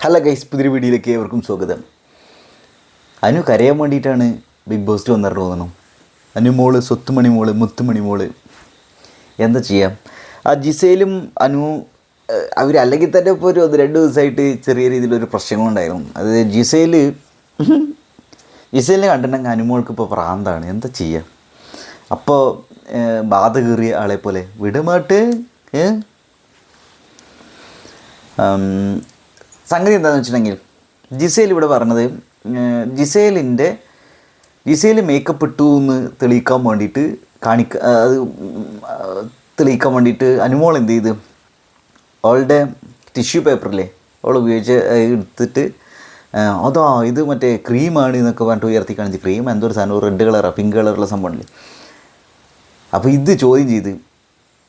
Hello guys പുതിയ വീഡിയോയിലേക്ക് ഏവർക്കും സ്വാഗതം. അനു കരയാൻ വേണ്ടിയിട്ടാണ് ബിഗ് ബോസ്റ്റ് വന്നിട്ട് തോന്നണം അനു മോൾ സ്വത്തുമണി മോൾ മുത്തുമണി മോൾ. എന്താ ചെയ്യാം? ആ ജിസയിലും അനു അവർ അല്ലെങ്കിൽ തന്നെ ഇപ്പോൾ ഒരു രണ്ട് ദിവസമായിട്ട് ചെറിയ രീതിയിലൊരു പ്രശ്നങ്ങളുണ്ടായിരുന്നു. അത് ജിസയിൽ ജിസയിലിനെ കണ്ടിട്ടുണ്ടെങ്കിൽ അനുമോൾക്ക് ഇപ്പോൾ പ്രാന്താണ്. എന്താ ചെയ്യുക അപ്പോൾ ബാധ കീറിയ ആളെ പോലെ. വിടുമാട്ട് സംഗതി എന്താണെന്ന് വെച്ചിട്ടുണ്ടെങ്കിൽ ജിസേൽ ഇവിടെ പറഞ്ഞത് ജിസേലിന്റെ ജിസേൽ മേക്കപ്പ് ഇട്ടു എന്ന് തെളിയിക്കാൻ വേണ്ടിയിട്ട് കാണിക്ക അത് തെളിയിക്കാൻ വേണ്ടിയിട്ട് അനുമോൾ എന്ത് ചെയ്ത് അവളുടെ ടിഷ്യൂ പേപ്പറില്ലേ അവൾ ഉപയോഗിച്ച് എടുത്തിട്ട് അതാ ഇത് മറ്റേ ക്രീമാണ് എന്നൊക്കെ പറഞ്ഞിട്ട് ഉയർത്തി കാണിച്ച്. ക്രീം എന്തോ ഒരു സാധനം റെഡ് കളറാണ് പിങ്ക് കളറുള്ള സംഭവമല്ലേ അപ്പോൾ ഇത് ചോദ്യം ചെയ്ത്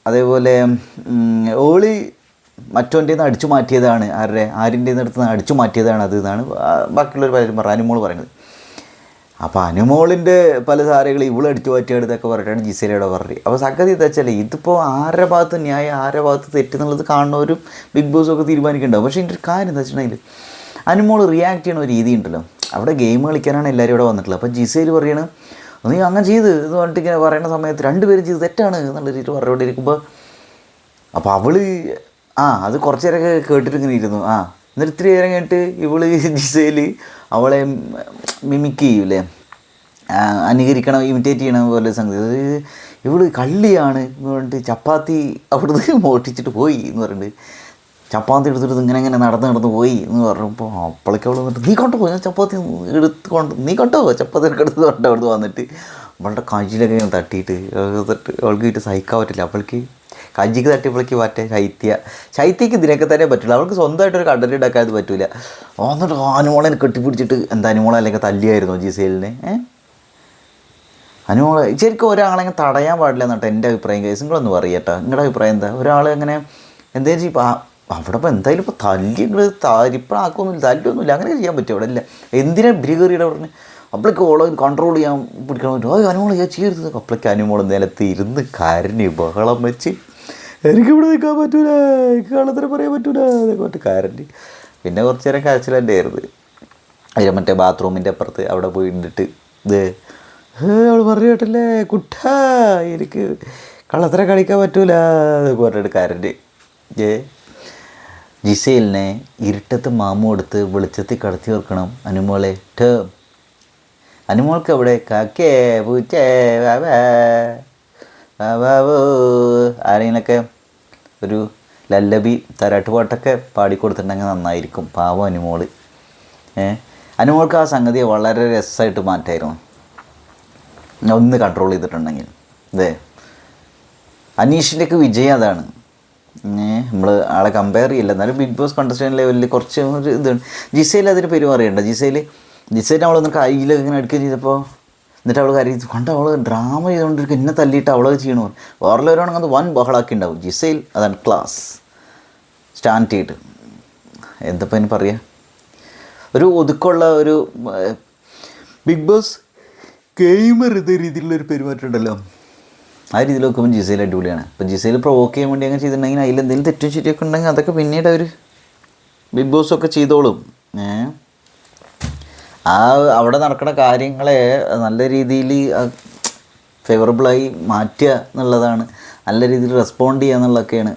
അതേപോലെ ഓളി മറ്റോന്റെ നിന്ന് അടിച്ചു മാറ്റിയതാണ് ആരുടെ? ആരിന്റെ അടുത്ത് നിന്ന് അടിച്ചു മാറ്റിയതാണ് അത് എന്നാണ് ബാക്കിയുള്ളവർ പലരും പറഞ്ഞു അനുമോൾ പറയുന്നത്. അപ്പോൾ അനുമോളിന്റെ പല സാരകൾ ഇവളെ അടിച്ചു മാറ്റിയെടുത്തൊക്കെ പറഞ്ഞിട്ടാണ് ജിസേലയുടെ പറഞ്ഞത്. അപ്പോൾ സംഗതി എന്താ വെച്ചാൽ ഇതിപ്പോൾ ആരുടെ ഭാഗത്ത് ന്യായം ആരുടെ ഭാഗത്ത് തെറ്റെന്നുള്ളത് കാണുന്നവരും ബിഗ് ബോസും ഒക്കെ തീരുമാനിക്കുന്നുണ്ടാവും. പക്ഷേ എന്റെ ഒരു കാര്യം എന്താ വെച്ചിട്ടുണ്ടെങ്കിൽ അനുമോൾ റിയാക്ട് ചെയ്യണ ഒരു രീതി ഉണ്ടല്ലോ. അവിടെ ഗെയിം കളിക്കാനാണ് എല്ലാവരും ഇവിടെ വന്നിട്ടുള്ളത്. അപ്പോൾ ജിസേൽ പറയണ നീ അങ്ങനെ ചെയ്ത് എന്ന് പറഞ്ഞിട്ട് ഇങ്ങനെ പറയുന്ന സമയത്ത് രണ്ടുപേരും ചെയ്ത് തെറ്റാണ് എന്നുള്ള രീതിയിൽ പറഞ്ഞുകൊണ്ടിരിക്കുമ്പോൾ അപ്പോൾ അവൾ ആ അത് കുറച്ച് നേരമൊക്കെ കേട്ടിട്ട് ഇങ്ങനെ ഇരുന്നു. ആ എന്നിട്ട് ഇത്തിരി നേരം കഴിഞ്ഞിട്ട് ഇവൾ ജിസയിൽ അവളെ മിമിക്ക് ചെയ്യൂലേ അനുകരിക്കണം ഇമിറ്റേറ്റ് ചെയ്യണ പോലെ സംഗതി. ഇവൾ കള്ളിയാണ് എന്ന് പറഞ്ഞിട്ട് ചപ്പാത്തി അവിടുന്ന് മോട്ടിച്ചിട്ട് പോയി എന്ന് പറഞ്ഞിട്ട്. ചപ്പാത്തി എടുത്തിട്ട് ഇങ്ങനെ ഇങ്ങനെ നടന്ന് നടന്ന് പോയി എന്ന് പറഞ്ഞപ്പോൾ അപ്പോഴേക്ക് അവൾ വന്നിട്ട് നീ കൊണ്ടോ? ഞാൻ ചപ്പാത്തി എടുത്ത് കൊണ്ട് നീ കൊണ്ടോ? ചപ്പാത്തി എടുത്ത് കൊണ്ട് അവിടുന്ന് വന്നിട്ട്. അവളുടെ കാഴ്ചയിലൊക്കെ ഇങ്ങനെ തട്ടിയിട്ട് തട്ട് അവൾക്ക് വീട്ട് സഹിക്കാൻ പറ്റില്ല. അവൾക്ക് കജിക്ക് തട്ടിയപ്പോഴേക്ക് മാറ്റേ ശൈത്യ. ശൈത്യക്ക് ഇതിനൊക്കെ തന്നെ പറ്റില്ല. അവൾക്ക് സ്വന്തമായിട്ട് ഒരു കണ്ടന്റ് ഉണ്ടാക്കാൻ അത് പറ്റില്ല എന്നിട്ട് അനുമോളെ കെട്ടിപ്പിടിച്ചിട്ട് എന്താ അനുമോളെ അല്ലെങ്കിൽ തല്ലിയായിരുന്നു ജിസേലിനെ? ഏഹ് അനുമോളെ ശരിക്കും ഒരാളെ തടയാൻ പാടില്ല എന്നിട്ട് എന്റെ അഭിപ്രായം. കേസ് നിങ്ങളൊന്ന് പറയട്ടോ നിങ്ങളുടെ അഭിപ്രായം എന്താ? ഒരാൾ അങ്ങനെ എന്തേലും ചെയ്യും അവിടെ ഇപ്പോൾ എന്തായാലും ഇപ്പോൾ തല്ലി നിങ്ങൾ താരിപ്പണാക്കൊന്നുമില്ല തല്ലൊന്നുമില്ല. അങ്ങനെ ചെയ്യാൻ പറ്റും അവിടെ? ഇല്ല. എന്തിനാ ബ്രിഗറിയുടെ പറഞ്ഞ് അപ്പോഴേക്ക് ഓളെ കൺട്രോൾ ചെയ്യാൻ പിടിക്കണം. ഓ അനുമോളെ ഞാൻ ചെയ്യരുത് അപ്പോഴേക്ക് അനുമോൾ നിലത്ത് ഇരുന്ന് കരഞ്ഞ് ബഹളം വെച്ച് എനിക്കിവിടെ നിൽക്കാൻ പറ്റൂല. എനിക്ക് കള്ളത്തിന് പറയാൻ പറ്റൂല. എന്നൊക്കെ പറഞ്ഞിട്ട് പിന്നെ കുറച്ച് നേരം കരച്ചിലെന്റെ ആയിരുന്നു. അതിൽ മറ്റേ ബാത്റൂമിന്റെ അപ്പുറത്ത് അവിടെ പോയി ഇട്ടിട്ട് ഇത് അവൾ പറഞ്ഞു കേട്ടല്ലേ കുട്ട എനിക്ക് കള്ളത്തര കളിക്കാൻ പറ്റൂല പറഞ്ഞിട്ട് കരണ്ട് ഏ ജിസേലിനെ ഇരുട്ടത്ത് മാമു എടുത്ത് വെളിച്ചത്തിൽ കടത്തി വെക്കണം. അനുമോളെ ടേ അനുമോൾക്ക് അവിടെ കാക്കേ പൂച്ചേ വാവാ, വാവാവോ ആരെങ്കിലൊക്കെ ഒരു ലല്ലബി തരാട്ട് പാട്ടൊക്കെ പാടിക്കൊടുത്തിട്ടുണ്ടെങ്കിൽ നന്നായിരിക്കും. പാവം അനുമോൾ. ഏ? അനുമോൾക്ക് ആ സംഗതിയെ വളരെ രസമായിട്ട് മാറ്റായിരുന്നു. ഒന്ന് കൺട്രോൾ ചെയ്തിട്ടുണ്ടെങ്കിൽ. അതെ അനീഷിന്റെയൊക്കെ വിജയം അതാണ്. നമ്മൾ ആളെ കമ്പയർ ചെയ്യില്ല. എന്നാലും ബിഗ് ബോസ് കണ്ടസ്റ്റന്റ് ലെവലിൽ കുറച്ച് ഒരു ഇതാണ് ജിസയിൽ അതിന് പെരുമാറിയുണ്ട് ജിസയിൽ ജിസയിൽ അവളൊന്ന് കയ്യിൽ ഇങ്ങനെ എടുക്കുകയും ചെയ്തപ്പോൾ എന്നിട്ട് അവൾ കാര്യം കണ്ട അവൾ ഡ്രാമ ചെയ്തുകൊണ്ടിരിക്കും എന്നെ തല്ലിയിട്ട് അവൾ ചെയ്യണു. വേറെല്ലാവരാണെങ്കിൽ അത് വൻ ബഹളാക്കി ഉണ്ടാവും ജിസയിൽ അതാണ് ക്ലാസ്. സ്റ്റാൻഡ് ചെയ്ത്. എന്തപ്പോൾ അതിന് പറയുക ഒരു ഒതുക്കമുള്ള ഒരു ബിഗ് ബോസ് ഗെയിമർ ഇത് രീതിയിലുള്ള ഒരു പെരുമാറ്റം ഉണ്ടല്ലോ ആ രീതിയിൽ നോക്കുമ്പോൾ ജിസയിൽ അടിപൊളിയാണ്. അപ്പോൾ ജിസയിൽ പ്രൊവോക്ക് ചെയ്യാൻ വേണ്ടി അങ്ങനെ ചെയ്തിട്ടുണ്ടെങ്കിൽ അതിൽ എന്തെങ്കിലും തെറ്റും ശരിയൊക്കെ ഉണ്ടെങ്കിൽ അതൊക്കെ പിന്നീട് അവർ ബിഗ് ബോസ് ഒക്കെ ചെയ്തോളും. ഏ? ആ അവിടെ നടക്കുന്ന കാര്യങ്ങളെ നല്ല രീതിയിൽ ഫേവറബിളായി മാറ്റുക എന്നുള്ളതാണ്. നല്ല രീതിയിൽ റെസ്പോണ്ട് ചെയ്യുക എന്നുള്ളതൊക്കെയാണ്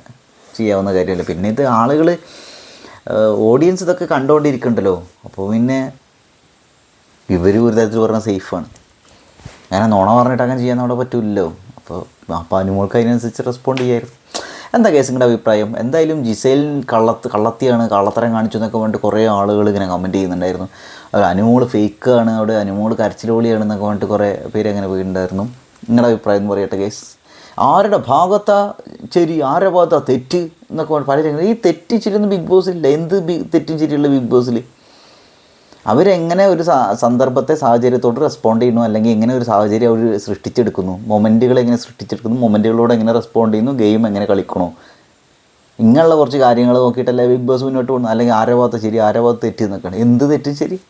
ചെയ്യാവുന്ന കാര്യമല്ല. പിന്നെ ഇത് ആളുകൾ ഓഡിയൻസ് ഇതൊക്കെ കണ്ടുകൊണ്ടിരിക്കണ്ടല്ലോ. അപ്പോൾ പിന്നെ ഇവർ ഒരു തരത്തിൽ പറഞ്ഞാൽ സേഫാണ് അങ്ങനെ നോണ പറഞ്ഞിട്ട് അങ്ങനെ ചെയ്യാൻ അവിടെ പറ്റില്ലല്ലോ. അപ്പോൾ അപ്പോൾ അനുമോൾക്ക് അതിനനുസരിച്ച് റെസ്പോണ്ട് ചെയ്യായിരുന്നു. എന്താ കേസ് അഭിപ്രായം? എന്തായാലും ജിസൈലിൻ കള്ളത്ത് കള്ളത്തിയാണ് കള്ളത്തരം കാണിച്ചു എന്നൊക്കെ പറഞ്ഞിട്ട് കുറേ ആളുകൾ ഇങ്ങനെ കമന്റ് ചെയ്യുന്നുണ്ടായിരുന്നു. അനുമോൾ ആണ് അവിടെ അനുമോൾ കരച്ചിലോളിയാണ് എന്നൊക്കെ പറഞ്ഞിട്ട് കുറേ പേര് അങ്ങനെ പോയിട്ടുണ്ടായിരുന്നു. നിങ്ങളുടെ അഭിപ്രായം എന്ന് പറയട്ടെ കേസ് ആരുടെ ഭാഗത്താ ശരി ആരുടെ ഭാഗത്താ തെറ്റ് എന്നൊക്കെ പറഞ്ഞ് പലരും ഈ തെറ്റ് ശരിയൊന്നും ബിഗ് ബോസിലില്ല എന്ത് ബി- തെറ്റും ശരിയുള്ള ബിഗ് ബോസിൽ അവരെങ്ങനെ ഒരു സന്ദർഭത്തെ സാഹചര്യത്തോട് റെസ്പോണ്ട് ചെയ്യുന്നു? അല്ലെങ്കിൽ എങ്ങനെ ഒരു സാഹചര്യം അവർ സൃഷ്ടിച്ചെടുക്കുന്നു? മൊമെന്റുകൾ എങ്ങനെ സൃഷ്ടിച്ചെടുക്കുന്നു? മൊമെന്റുകളോട് എങ്ങനെ റെസ്പോണ്ട് ചെയ്യുന്നു? ഗെയിം എങ്ങനെ കളിക്കണോ? ഇങ്ങനെയുള്ള കുറച്ച് കാര്യങ്ങൾ നോക്കിയിട്ടല്ലേ ബിഗ് ബോസ് മുന്നോട്ട് പോകുന്നത്? അല്ലെങ്കിൽ ആരെ ഭാഗത്ത് ശരി ആരെ ഭാഗത്ത് തെറ്റി നിൽക്കണം എന്ത് തെറ്റും ശരി?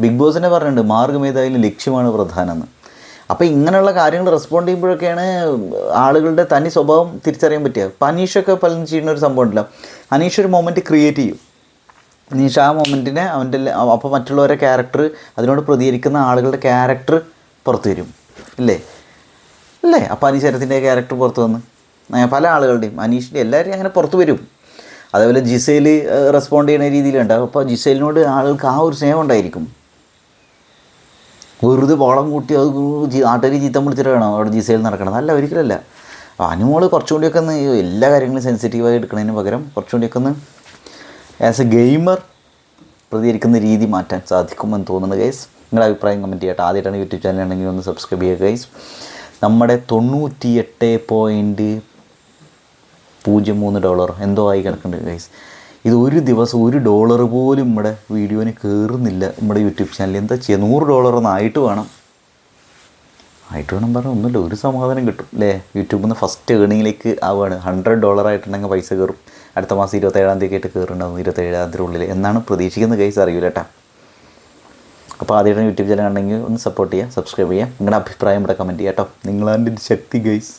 ബിഗ് ബോസിനെ പറഞ്ഞിട്ടുണ്ട് മാർഗം ഏതായാലും ലക്ഷ്യമാണ് പ്രധാനമെന്ന്. അപ്പോൾ ഇങ്ങനെയുള്ള കാര്യങ്ങൾ റെസ്പോണ്ട് ചെയ്യുമ്പോഴൊക്കെയാണ് ആളുകളുടെ തനി സ്വഭാവം തിരിച്ചറിയാൻ പറ്റുക. ഇപ്പം അനീഷൊക്കെ പലതും ചെയ്യുന്ന ഒരു സംഭവം ഉണ്ടല്ലോ. അനീഷ് ഒരു മൊമെന്റ് ക്രിയേറ്റ് ചെയ്യും. നീഷ ആ മൊമെന്റിനെ അവന്റെ അപ്പോൾ മറ്റുള്ളവരെ ക്യാരക്ടർ അതിനോട് പ്രതികരിക്കുന്ന ആളുകളുടെ ക്യാരക്ടർ പുറത്തു വരും. ഇല്ലേ? അല്ലേ അപ്പോൾ അനീശ്വരത്തിന്റെ ക്യാരക്ടർ പുറത്ത് വന്ന്. പല ആളുകളുടെയും അനീഷിന്റെ എല്ലാവരെയും അങ്ങനെ പുറത്ത് വരും. അതേപോലെ ജിസേൽ റെസ്പോണ്ട് ചെയ്യുന്ന രീതിയിലുണ്ടാകും അപ്പോൾ ജിസേലിനോട് ആളുകൾക്ക് ആ ഒരു സ്നേഹം ഉണ്ടായിരിക്കും. വെറുതെ വളം കൂട്ടി അത് നാട്ടുകാർ ചീത്തം വിളിച്ചിട്ട് വേണം? അവിടെ ജിസേൽ നടക്കണം അല്ല ഒരിക്കലല്ല അനുമോൾ കുറച്ചുകൂടിയൊക്കെ ഒന്ന് ഈ എല്ലാ കാര്യങ്ങളും സെൻസിറ്റീവായി എടുക്കുന്നതിന് പകരം കുറച്ചുകൂടിയൊക്കെ ഒന്ന് ആസ് എ ഗെയിമർ പ്രതികരിക്കുന്ന രീതി മാറ്റാൻ സാധിക്കുമെന്ന് തോന്നുന്നു ഗൈസ് നിങ്ങളുടെ അഭിപ്രായം കമന്റ് ചെയ്യട്ടെ ആദ്യമായിട്ടാണ് യൂട്യൂബ് ചാനൽ ആണെങ്കിൽ ഒന്ന് സബ്സ്ക്രൈബ് ചെയ്യുക ഗൈസ് നമ്മുടെ തൊണ്ണൂറ്റി എട്ട് പോയിന്റ് പൂജ്യം മൂന്ന് ഡോളർ എന്തോ ആയി കിടക്കുന്നുണ്ട് ഗൈസ് ഇത് ഒരു ദിവസം ഒരു ഡോളർ പോലും നമ്മുടെ വീഡിയോന് കയറുന്നില്ല നമ്മുടെ യൂട്യൂബ് ചാനലിൽ എന്താ ചെയ്യുക നൂറ് ഡോളർ ഒന്നായിട്ട് വേണം. ആയിട്ട് വേണം പറഞ്ഞാൽ ഒന്നുമില്ല ഒരു സമാധാനം കിട്ടും അല്ലേ യൂട്യൂബിൽ നിന്ന് ഫസ്റ്റ് ഏണിങ്ങിലേക്ക് ആവുകയാണ് ഹൺഡ്രഡ് ഡോളർ ആയിട്ടുണ്ടെങ്കിൽ പൈസ കയറും അടുത്ത മാസം ഇരുപത്തേഴാം തീയതി ആയിട്ട് കയറുണ്ടാവും ഇരുപത്തേഴാം തീയതി ഉള്ളിൽ എന്നാണ് പ്രതീക്ഷിക്കുന്നത് കേസ് അറിയില്ല കേട്ടോ അപ്പോൾ ആദ്യമായിട്ട് യൂട്യൂബ് ചാനൽ ഉണ്ടെങ്കിൽ ഒന്ന് സപ്പോർട്ട് ചെയ്യുക സബ്സ്ക്രൈബ് ചെയ്യുക നിങ്ങളുടെ അഭിപ്രായം ഇവിടെ കമന്റ് ചെയ്യാം കേട്ടോ നിങ്ങളാന്റെ ശക്തി ഗൈസ്